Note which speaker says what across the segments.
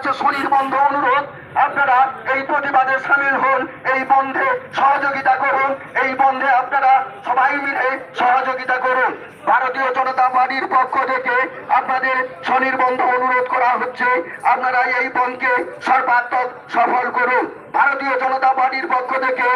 Speaker 1: কাছে শনির বন্ধ অনুরোধ। আপনারা এই প্রতিবাদে সামিল হন, এই বন্ধে সহযোগিতা করুন, এই বন্ধে আপনারা সবাই মিলে সহযোগিতা করুন। ভারতীয় জনতা পার্টির পক্ষ থেকে আপনাদের স্বনির্বন্ধ অনুরোধ করা হচ্ছে। আপনারা এই বন্ধকে সর্বাত্মক সফল করুন। ভারতীয় জনতা পার্টির পক্ষ থেকে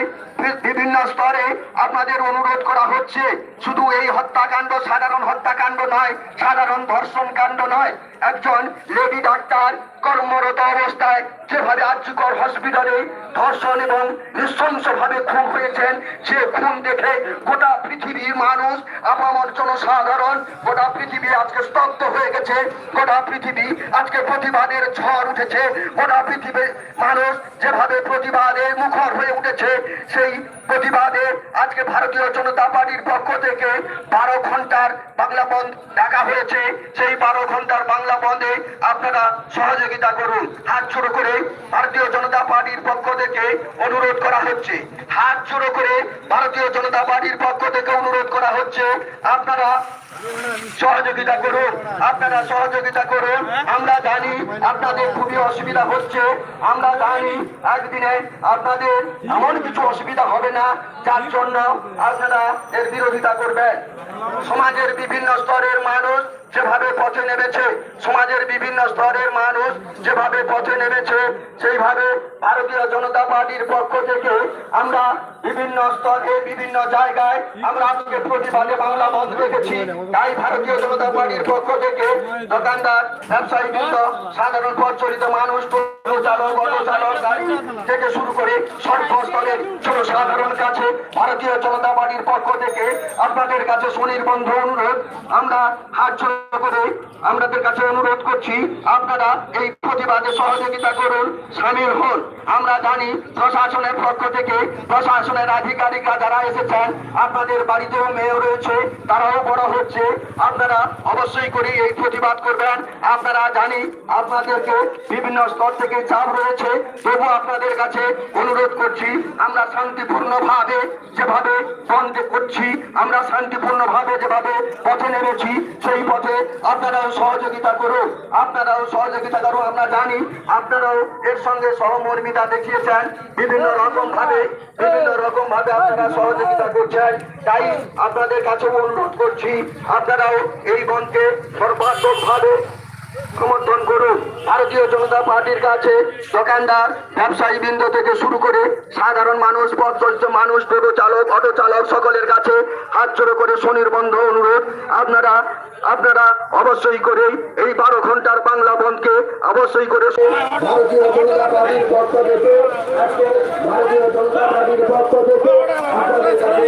Speaker 1: বিভিন্ন স্তরে আপনাদের অনুরোধ করা হচ্ছে, শুধু এই হত্যাকাণ্ড সাধারণ হত্যাকাণ্ড নয়, সাধারণ ধর্ষণ কাণ্ড নয়, একজন লেডি ডাক্তার কর্মরত অবস্থায় যেভাবে আর্যকর হসপিটালে ধর্ষণ এবং নৃশংসভাবে খুন হয়েছেন, সে খুন দেখে গোটা পৃথিবীর মানুষ, আপামর জনসাধারণ, গোটা পৃথিবী আজকে স্তব্ধ হয়ে গেছে, গোটা পৃথিবী আজকে প্রতিবাদের ঝড় উঠেছে, গোটা পৃথিবীর মানুষ যেভাবে প্রতিবাদে মুখর হয়ে উঠেছে। সেই প্রতিবাদে আজকে ভারতীয় জনতা পার্টির পক্ষ থেকে বারো ঘণ্টার বাংলা বন্ধ ডাকা হয়েছে। সেই বারো ঘণ্টার বাংলা বন্ধে আপনারা সহযোগিতা করুন। হাত জোড়ো করে ভারতীয় জনতা পার্টির পক্ষ থেকে অনুরোধ করা হচ্ছে। হাত জোড়ো করে ভারতীয় জনতা পার্টির পক্ষ থেকে অনুরোধ করা হচ্ছে। আপনারা সহযোগিতা করুন। আপনারা সহযোগিতা করুন। আমরা জানি আপনাদের খুবই অসুবিধা হচ্ছে। আমরা জানি একদিনে আপনাদের এমন কিছু অসুবিধা হবে না, যার জন্য আপনারা এর বিরোধিতা করবেন। সমাজের বিভিন্ন স্তরের মানুষ যেভাবে পথে নেমেছে বিভিন্ন স্তরের মানুষ যেভাবে পথে নেমেছে, সেইভাবে ভারতীয় জনতা পার্টির পক্ষ থেকে আমরা বিভিন্ন স্তরে, বিভিন্ন জায়গায় আমরা আজকে প্রতিবাদে বাংলা বন্ধ রেখেছি। তাই ভারতীয় জনতা পার্টির পক্ষ থেকে দোকানদার ব্যবসায়ী বৃন্দ সাধারণ পথচলিত মানুষ থেকে শুরু করে সর্বস্তরের জনসাধারণ কাছে, ভারতীয় জনতা পার্টির পক্ষ থেকে আপনাদের কাছে সুনির্বন্ধ অনুরোধ। আমরা হাত করে আমাদের কাছে অনুরোধ করছি। আপনারা এই প্রতিবাদে সহযোগিতা করুন, সামিল হন। আমরা জানি প্রশাসনের পক্ষ থেকে প্রশাসনের আধিকারিকরা যারা এসেছেন, আপনাদের বাড়িতেও মেয়ে রয়েছে, তারাও বড় হচ্ছে। আপনারা অবশ্যই করে এই প্রতিবাদ করবেন। আপনারা জানি আপনাদেরকে বিভিন্ন স্তর থেকে চাপ রয়েছে। তবু আপনাদের কাছে অনুরোধ করছি, আমরা শান্তিপূর্ণ ভাবে যেভাবে বন্ধ করছি, আমরা শান্তিপূর্ণ ভাবে যেভাবে পথে নেমেছি, সেই পথে আপনারাও সহযোগিতা করুন, আপনারাও সহযোগিতা করুন, আমরা জানি আপনারাও এর সঙ্গে সহমর্মিতা দেখিয়েছেন। বিভিন্ন রকম ভাবে বিভিন্ন রকম ভাবে আপনারা সহযোগিতা করছেন। তাই আপনাদের কাছে অনুরোধ করছি, আপনারাও এই বনকে সর্বাত্মক ভাবে সমর্থন করুন ভারতীয় জনতা পার্টির কাছে দোকানদার ব্যবসায়ী বৃন্দ থেকে শুরু করে সাধারণ মানুষ পথ মানুষ টোটো চালক অটো চালক সকলের কাছে হাত জোড়ো করে স্বনির্বন্ধ অনুরোধ আপনারা আপনারা অবশ্যই করে এই বারো ঘণ্টার বাংলা বন্ধকে অবশ্যই করে ভারতীয় জনতা পার্টির পক্ষ থেকে আজকে ভারতীয় জনতা পার্টির পক্ষ থেকে আপনাদের কাছে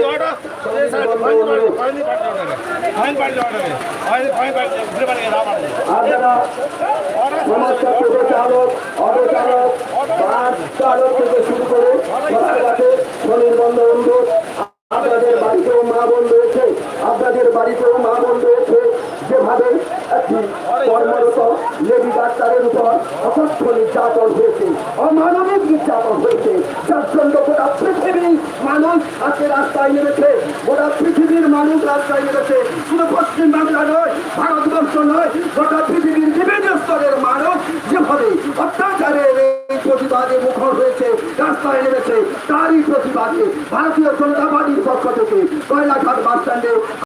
Speaker 1: আপনারা সমস্ত করে সবার কাছে স্বনির্বন্ধ অনুরোধ আপনাদের রয়েছে আপনাদের বাড়িতেও মা বোন রয়েছে আজকে রাস্তায় নেমেছে গোটা পৃথিবীর মানুষ রাস্তায় নেমেছে শুধু পশ্চিম বাংলা নয় ভারতবর্ষ নয় গোটা পৃথিবীর বিভিন্ন স্তরের মানুষ যেভাবে অত্যাচারের এই প্রতিবাদে মুখর হয়েছে, রাস্তায় নেমেছে, তারই প্রতিবাদে ভারতীয় জনতা পার্টির পক্ষ থেকে কয়লাঘাট বাস স্ট্যান্ডে